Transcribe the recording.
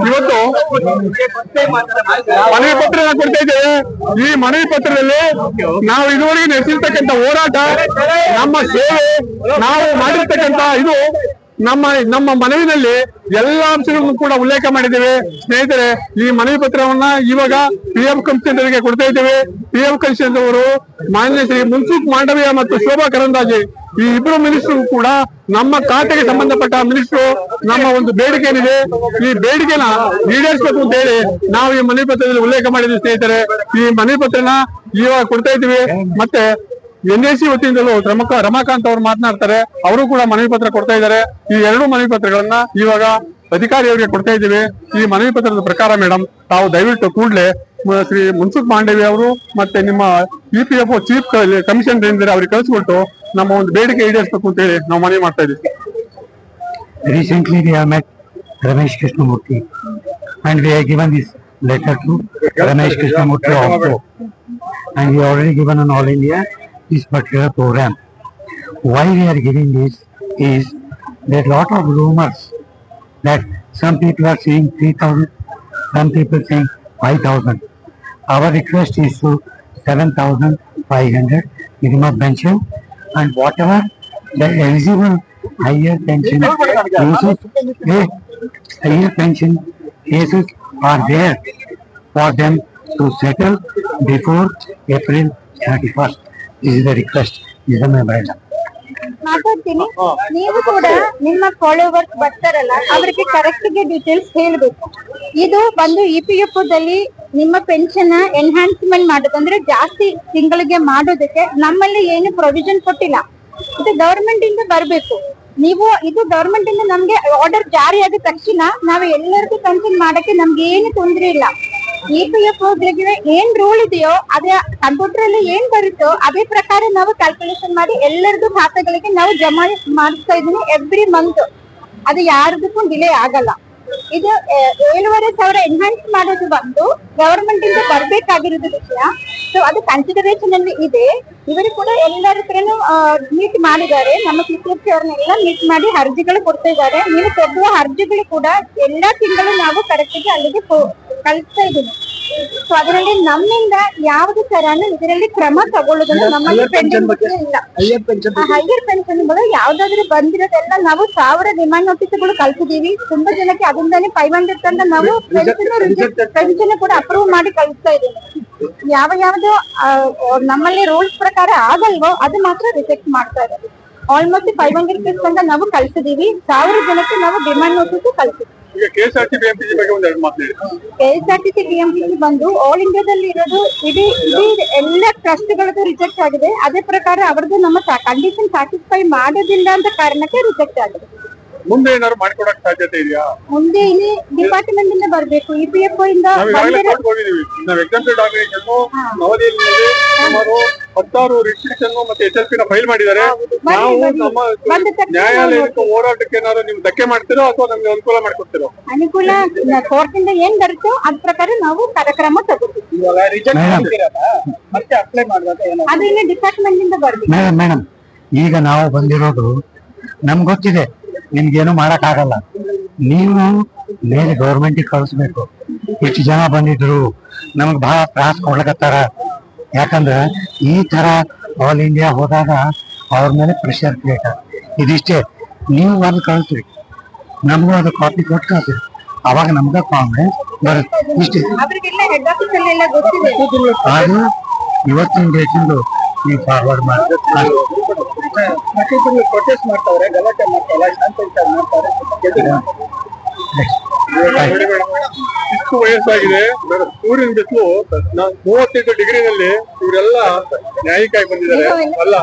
ಇವತ್ತು ಮನವಿ ಪತ್ರ ಕೊಡ್ತಾ ಇದ್ದೇವೆ. ಈ ಮನವಿ ಪತ್ರದಲ್ಲಿ ನಾವು ಇದುವರೆಗೆ ನಡೆಸಿರ್ತಕ್ಕಂಥ ಹೋರಾಟ ನಮ್ಮ ಸೇವೆ ನಾವು ಮಾಡಿರ್ತಕ್ಕಂಥ ಇದು ನಮ್ಮ ನಮ್ಮ ಮನವಿನಲ್ಲಿ ಎಲ್ಲ ಅಂಶಗಳನ್ನು ಕೂಡ ಉಲ್ಲೇಖ ಮಾಡಿದ್ದೇವೆ. ಸ್ನೇಹಿತರೆ, ಈ ಮನವಿ ಪತ್ರವನ್ನ ಇವಾಗ ಪಿ ಎಂ ಕಮಿಷನರ್ಗೆ ಕೊಡ್ತಾ ಇದ್ದೇವೆ. ಪಿ ಎಂ ಕಮಿಷನರ್ ಅವರು, ಮಾನ್ಯ ಶ್ರೀ ಮುನ್ಸೂಕ್ ಮಾಂಡವ್ಯ ಮತ್ತು ಶೋಭಾ ಕರಂದಾಜೆ ಈ ಇಬ್ಬರು ಮಿನಿಸ್ಟರ್ ಕೂಡ ನಮ್ಮ ಖಾತೆಗೆ ಸಂಬಂಧಪಟ್ಟ ಮಿನಿಸ್ಟರ್ ನಮ್ಮ ಒಂದು ಬೇಡಿಕೆ ಏನಿದೆ ಈ ಬೇಡಿಕೆನ ಈಡೇರಿಸಬೇಕು ಅಂತ ಹೇಳಿ ನಾವು ಈ ಮನವಿ ಪತ್ರದಲ್ಲಿ ಉಲ್ಲೇಖ ಮಾಡಿದ್ವಿ ಸ್ನೇಹಿತರೆ. ಈ ಮನವಿ ಪತ್ರನ ಇವಾಗ ಕೊಡ್ತಾ ಇದ್ದೀವಿ. ಮತ್ತೆ ಎನ್ ಎ ಸಿ ವತಿಯಿಂದಲೂ ರಮಕ ರಮಾಕಾಂತ್ ಅವರು ಮಾತನಾಡ್ತಾರೆ ಅವರು ಕೂಡ ಮನವಿ ಪತ್ರ ಕೊಡ್ತಾ ಇದ್ದಾರೆ. ಈ ಎರಡು ಮನವಿ ಪತ್ರಗಳನ್ನ ಇವಾಗ ಅಧಿಕಾರಿಯವರಿಗೆ ಕೊಡ್ತಾ ಇದ್ದೀವಿ. ಈ ಮನವಿ ಪತ್ರದ ಪ್ರಕಾರ ಮೇಡಮ್ ತಾವು ದಯವಿಟ್ಟು ಕೂಡಲೇ ಶ್ರೀ ಮನ್ಸುಖ್ ಮಾಂಡವಿ ಅವರು ಮತ್ತೆ ನಿಮ್ಮ E P F chief commission ಏನಿದ್ದಾರೆ ಅವ್ರಿಗೆ ಕಳಿಸ್ಬಿಟ್ಟು ನಮ್ಮ ಒಂದು ಬೇಡಿಕೆ ಈಡೇರಿಸಬೇಕು ಅಂತ ಹೇಳಿ ನಾವು ಮನವಿ ಮಾಡ್ತಾ ಇದ್ದೀವಿ. Recently Ramesh have met Ramesh Krishnamurthy and we have given this letter to Ramesh Krishnamurthy also. And we already given on All India this particular program. Why we are giving this is that lot of rumors that some people are saying 3000, some people saying 5000. Our request is to 7500 minimum pension and whatever the eligible higher pension cases, eh, higher pension cases are there for them to settle before April 31st. The request is ಮಾತಾಡ್ತೀನಿ. ನೀವು ಕೂಡ ನಿಮ್ಮ followers ಬರ್ತಾರಲ್ಲ, ಅವರಿಗೆ ಕರೆಕ್ಟ್ಗೆ details ಹೇಳ್ಬೇಕು. ಇದು ಬಂದು E P F ದಲ್ಲಿ ನಿಮ್ಮ ಪೆನ್ಷನ್ ಎನ್ಹಾನ್ಸ್ಮೆಂಟ್ ಮಾಡೋದಂದ್ರೆ ಜಾಸ್ತಿ ತಿಂಗಳಿಗೆ ಮಾಡೋದಕ್ಕೆ ನಮ್ಮಲ್ಲಿ ಏನು ಪ್ರೊವಿಷನ್ ಕೊಟ್ಟಿಲ್ಲ. ಇದು ಗವರ್ಮೆಂಟ್ ಇಂದ ಬರ್ಬೇಕು. ನೀವು, ಇದು ಗವರ್ಮೆಂಟ್ ಇಂದ ನಮ್ಗೆ ಆರ್ಡರ್ ಜಾರಿ ಆದ ತಕ್ಷಣ ನಾವು ಎಲ್ಲರಿಗೂ ಪೆನ್ಷನ್ ಮಾಡಕ್ಕೆ ನಮ್ಗೆ ಏನು ತೊಂದ್ರೆ ಇಲ್ಲ. ಇ ಪಿ ಎಫ್ ಏನ್ ರೂಲ್ ಇದೆಯೋ ಅದೇ ಕಂಪ್ಯೂಟರ್ ಅಲ್ಲಿ ಏನ್ ಬರುತ್ತೋ, ಅದೇ ಪ್ರಕಾರ ನಾವು ಕ್ಯಾಲ್ಕುಲೇಷನ್ ಮಾಡಿ ಎಲ್ಲರದು ಖಾತೆಗಳಿಗೆ ನಾವು ಜಮಾ ಮಾಡಿಸ್ತಾ ಇದೀನಿ ಎವ್ರಿ ಮಂತ್ ಅದು ಯಾರ್ದಕ್ಕೂ ಡಿಲೇ ಆಗಲ್ಲ. ಇದು ಏಳುವರೆ ಸಾವಿರ ಎನ್ಹಾನ್ಸ್ ಮಾಡೋದು ಬಂದು ಗವರ್ಮೆಂಟ್ ಇಂದ ಬರ್ಬೇಕಾಗಿರೋದು ವಿಷಯ. ಸೊ ಅದು ಕನ್ಸಿಡರೇಷನ್ ಅಲ್ಲಿ ಇದೆ. ಇವರು ಕೂಡ ಎಲ್ಲರ ಹತ್ರನು ಮೀಟ್ ಮಾಡಿದ್ದಾರೆ. ನಮ್ಮ ಸಿಸ್ಟರ್ಸ್ ಅವ್ರನ್ನೆಲ್ಲ ಮೀಟ್ ಮಾಡಿ ಅರ್ಜಿಗಳು ಕೊಡ್ತಾ ಇದ್ದಾರೆ ನೀವು ಕೊಡುವ ಅರ್ಜಿಗಳು ಕೂಡ ಎಲ್ಲಾ ತಿಂಗಳು ನಾವು ಕರೆಕ್ಟ್ ಅಲ್ಲಿಗೆ ಕಲಿಸ್ತಾ ಕಳಿಸ್ತಾ ಇದ್ದೀನಿ ಸೊ ಅದರಲ್ಲಿ ನಮ್ಮಿಂದ ಯಾವ್ದು ತರಾನು ಇದರಲ್ಲಿ ಕ್ರಮ ತಗೊಳ್ಳೋದನ್ನು ನಮ್ಮಲ್ಲಿ ಇಲ್ಲ. ಹೈಯರ್ ಪೆನ್ಷನ್ಗಳು ಯಾವ್ದಾದ್ರು ಬಂದಿರೋದೆಲ್ಲ ನಾವು ಸಾವಿರ ಡಿಮಾಂಡ್ ನೋಟಿಸ್ಗಳು ಕಳ್ಸಿದೀವಿ ತುಂಬಾ ಜನಕ್ಕೆ ಅದರಿಂದಾನೇ ಫೈವ್ ಹಂಡ್ರೆಡ್ ತಂದ ನಾವು ಪೆನ್ಷನ್ ಕೂಡ ಅಪ್ರೂವ್ ಮಾಡಿ ಕಳಿಸ್ತಾ ಇದೀವಿ ಯಾವ ಯಾವ್ದು ನಮ್ಮಲ್ಲಿ ರೂಲ್ಸ್ ಪ್ರಕಾರ ಆಗಲ್ವೋ ಅದು ಮಾತ್ರ ರಿಜೆಕ್ಟ್ ಮಾಡ್ತಾ ಇರೋದು. ಆಲ್ಮೋಸ್ಟ್ ಫೈವ್ ಹಂಡ್ರೆಡ್ ಪೀಸ್ ಅಂತ ನಾವು ಕಳ್ಸಿದೀವಿ. ಸಾವಿರ ಜನಕ್ಕೆ ನಾವು ಡಿಮಾಂಡ್ ನೋಟಿಸ್ ಕಳ್ಸಿದ್ವಿ. ಈಗ K S R T BMPC ಬಗ್ಗೆ ಒಂದು ಎರಡು ಮಾತನಾಡಿ K S R T C TMC ಬಂದು ಆಲ್ ಇಂಡಿಯಾದಲ್ಲಿ ಇರೋದು ಇಡೀ ಇಡೀ ಎಲ್ಲ ಟ್ರಸ್ಟ್ ಗಳದ್ದು ರಿಜೆಕ್ಟ್ ಆಗಿದೆ. ಅದೇ ಪ್ರಕಾರ ಅವರದ್ದು ನಮ್ಮ ಕಂಡೀಷನ್ ಸ್ಯಾಟಿಸ್ಫೈ ಮಾಡೋದಿಲ್ಲ ಅಂತ ಕಾರಣಕ್ಕೆ ರಿಜೆಕ್ಟ್ ಆಗಿದೆ. ಮುಂದೆ ಏನಾದ್ರು ಮಾಡಿಕೊಡಕ್ ಸಾಧ್ಯತೆ ಇದೆಯಾ? ಮುಂದೆ ಇಲ್ಲಿ ಡಿಪಾರ್ಟ್ಮೆಂಟ್ ಇಂದ ಬರ್ಬೇಕು. ಇ ಪಿ ಎಫ್ ಇಂದ ನಾವು ಈಗಾಗಲೇ ಬಂದಿರೋ ಕೋರ್ಟ್ ಹೋಗಿದೀವಿ ನಾವು ಎಕ್ಸಾಮ್ಟೆಡ್ ಆರ್ಗನೈಸೇಷನ್ ನವದೆಹಲಿಯಲ್ಲಿ ಸುಮಾರು ಹತ್ತಾರು ರಿಸ್ಟ್ರಿಕ್ಷನ್ ಮತ್ತೆ ಎಸ್ ಎಲ್ ಪಿನ ಫೈಲ್ ಮಾಡಿದ್ದಾರೆ. ಬನ್ನಿ, ನಾವು ಬನ್ನಿ. ನಮ್ಮ ಬಂದ ತಕ್ಷಣ ನ್ಯಾಯಾಲಯಕ್ಕೆ ಹೋರಾಟಕ್ಕೆ ಏನಾದ್ರು ನೀವು ಧಕ್ಕೆ ಮಾಡ್ತೀರೋ ಅಥವಾ ನಮ್ಗೆ ಅನುಕೂಲ ಮಾಡ್ಕೊಡ್ತೀರೋ? ಅನುಕೂಲ ಕೋರ್ಟ್ ಇಂದ ಏನ್ ಬರುತ್ತೋ ಅದ್ ಪ್ರಕಾರ ನಾವು ಕಾರ್ಯಕ್ರಮ ತಗೋತೀವಿ. Madam, ಅದು ಇನ್ನು ಡಿಪಾರ್ಟ್ಮೆಂಟ್ ಇಂದ ಬರ್ಬೇಕು. ಮೇಡಮ್ ಮೇಡಮ್ ಈಗ ನಾವು ಬಂದಿರೋದು ನಮ್ಗೆ ಗೊತ್ತಿದೆ. ನಿಮ್ಗೇನು ಮಾಡಕ್ ಆಗಲ್ಲ. ನೀವು ಮೇಲೆ ಗೌರ್ಮೆಂಟಿಗೆ ಕಳಿಸ್ಬೇಕು. ಎಷ್ಟು ಜನ ಬಂದಿದ್ರು ನಮಗ್ ಬಹಳ ತ್ರಾಸ ಕೊಡ್ಲಕತ್ತಾರ. ಯಾಕಂದ್ರ ಈ ತರ ಆಲ್ ಇಂಡಿಯಾ ಹೋದಾಗ ಅವ್ರ ಮೇಲೆ ಪ್ರೆಷರ್ ಕ್ರಿಯೇಟ್ ಇದಿಷ್ಟೇ ನೀವು ಒಂದು ಕಳಿಸ್ರಿ. ನಮಗೂ ಅದು ಕಾಪಿ ಕೊಟ್ಟು ಕಳ್ಸ್ರಿ ಅವಾಗ ನಮ್ಗ ಕಾಂಗ್ರೆಸ್ ಬರುತ್ತೆ. ಇಷ್ಟೇ. ಅದು ಇವತ್ತಿನ ಡೇಟಿಂದು ನೀವು ಫಾರ್ವರ್ಡ್ ಮಾಡಿ ಪ್ರೊಟೆಸ್ಟ್ ಮಾಡ್ತಾವ್ರೆ ಗಲಾಟೆ ಮಾಡ್ತಾರೆ ಶಾಂತ ಮಾಡ್ತಾರೆ. ಇಷ್ಟು ವಯಸ್ಸಾಗಿದೆ. ಸೂರ್ಯನ ಬಿಸಿಲು ಮೂವತ್ತೈದು ಡಿಗ್ರಿನಲ್ಲಿ ಇವರೆಲ್ಲ ನ್ಯಾಯಕ್ಕಾಗಿ ಬಂದಿದ್ದಾರೆ. ಅಲ್ಲ.